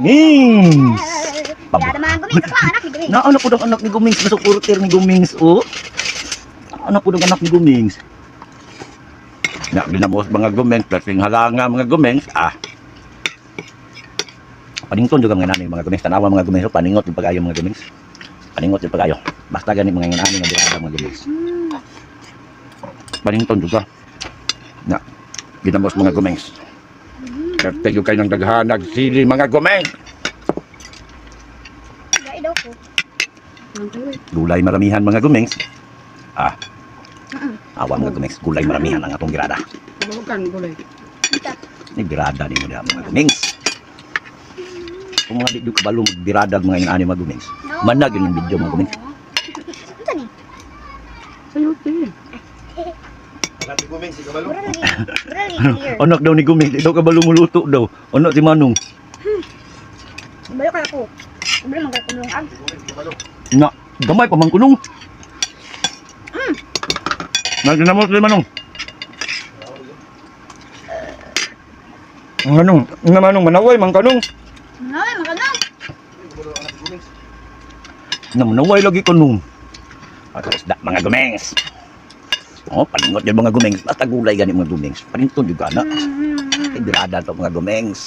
Gumins. Na anak po ng anak ni Gumings, masuporter ni Gumings, oh. Anak po ng anak ni Gumings. Na, ginamos mga Gumings, kasing halanga mga Gumings, ah. Panington juga mga nani mga Gumings, tanawa mga Gumings, oh, paningot yung pag-ayo mga Gumings. Paningot yung pag-ayo. Basta gani mga nani nga birada mga Gumings. Hmm. Panington juga. Na, ginamos mga Gumings. Karte yung kayo ng daghanag sili mga Gumings. Gaya daw ko. Gulay maramihan mga Gumings. Ah, Mm-mm. awa mga Gumings, gulay maramihan ang atong birada. Bukan gulay. Ni birada ni mo mga gumings. Kung mga di kabalo magbirada mga yung ani mga gumings. Manag yun yung video mga gumings. Burali. Burali clear. Anak daw ni gumings, di daw kabalo muluto daw. Anak si Manong. Balo ka ako. Balo man ka kumulong ag. Na, gamay pa man kunong. Mm. Nagdinamos si Manong. Ang Manong, nga Manong, manaway, man kanong. Ay, maganda. Na manaway lagi kanong. At mga gumings. Oh, palingot yung mga gumings. Basta gulay gani mga gumings. Paninton juga na. Hmm, hmm, hmm. Ay, birada to mga gumings.